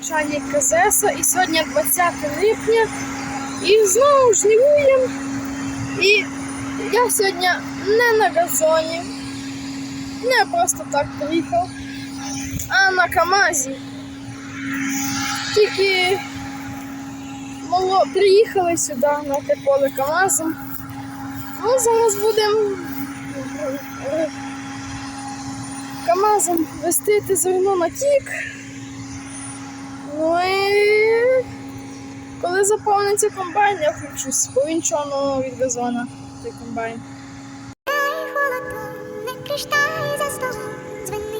Начальник КЗС, і сьогодні 20 липня, і знову жнивуємо. І я сьогодні не на газоні, не просто так приїхав, а на КАМАЗі. Тільки мало, приїхали сюди на те поле КАМАЗом. Ну, зараз будемо КАМАЗом вести зерно на тік. Ну і коли заповниться комбайн, я включусь, бо він чорного від газона, той комбайн. холодно, не кришталь за столом дзвенить,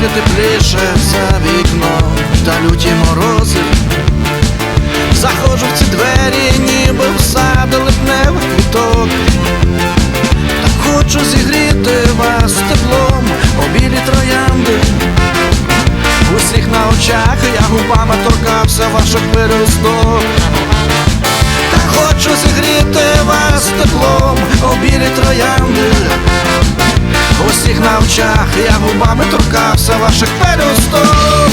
трохи тепліше за вікном та люті морози. Заходжу в ці двері, ніби в сад липневих квіток. Та хочу зігріти вас теплом, обілі троянди. Усіх на очах я губами торкався ваших пелюсток. Та хочу зігріти вас теплом, обілі троянди усіх на очах, я губами торкався ваших пелюсток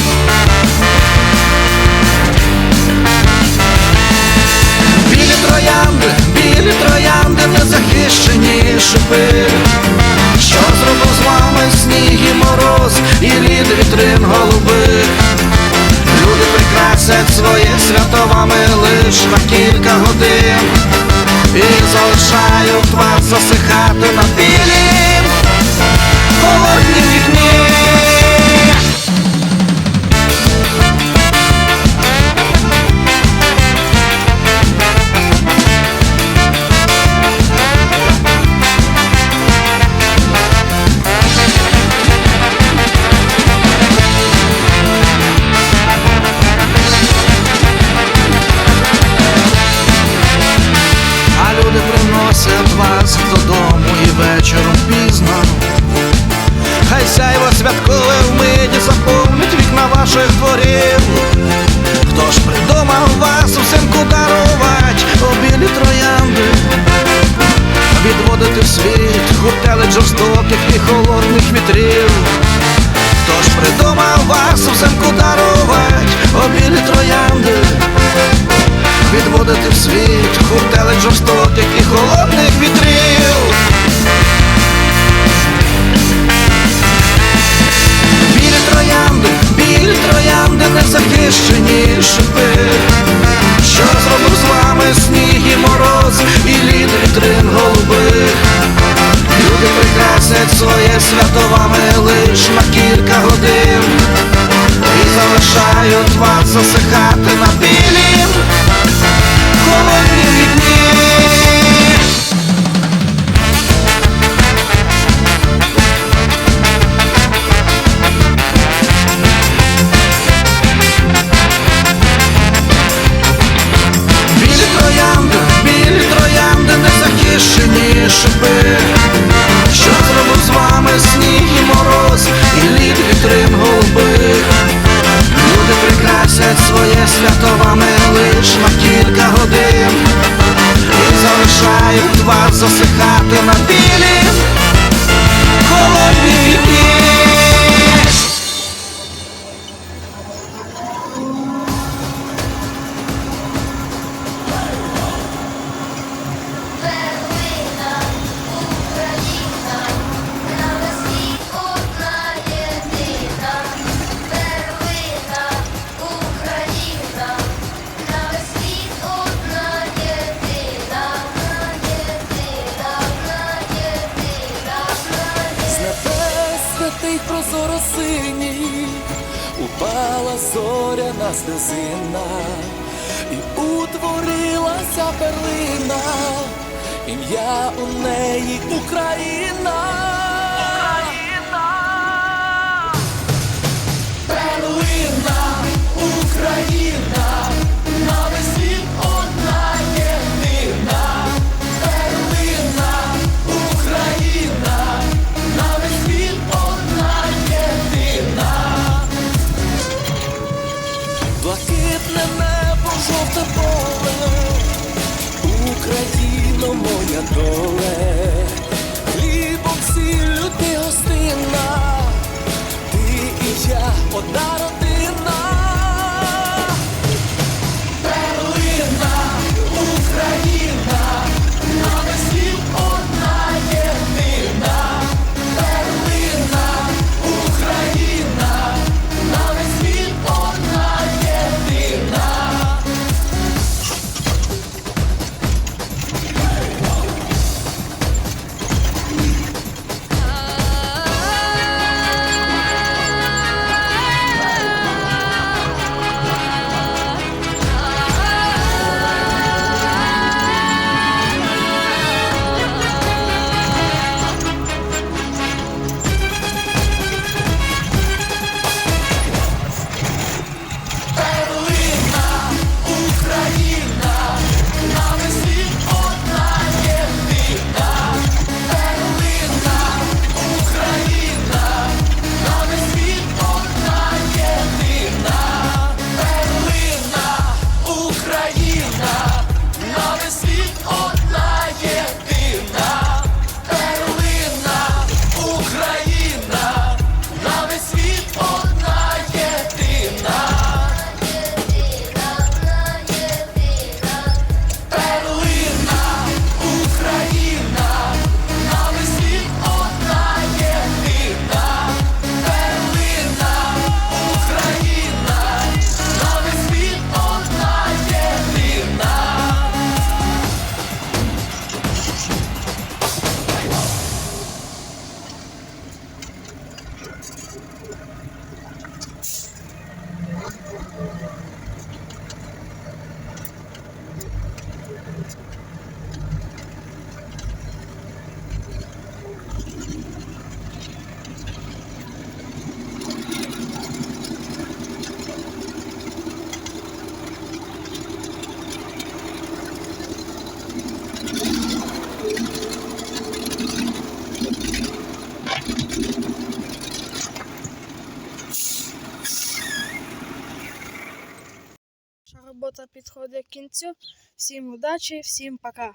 Білі троянди, білі троянди, незахищені шипи, що зробив з вами сніг і мороз, і лід вітрин голубих. Люди прикрасять своє святовами лиш на кілька годин. І залишають вас засихати на білі forward. виходити в світ, Хуртелить жорстоких і холодних вітрів. Білі троянди, білі троянди не захищені шипи. Що зробив з вами сніг і мороз, і лід вітрин голубих. Люди прикрасять своє свято вами лиш на кілька годин. І залишають вас засихати на пі. одна і утворилася перлина, ім'я у неї Україна. подарок. Підходить кінцю. Всім удачі, всім пока.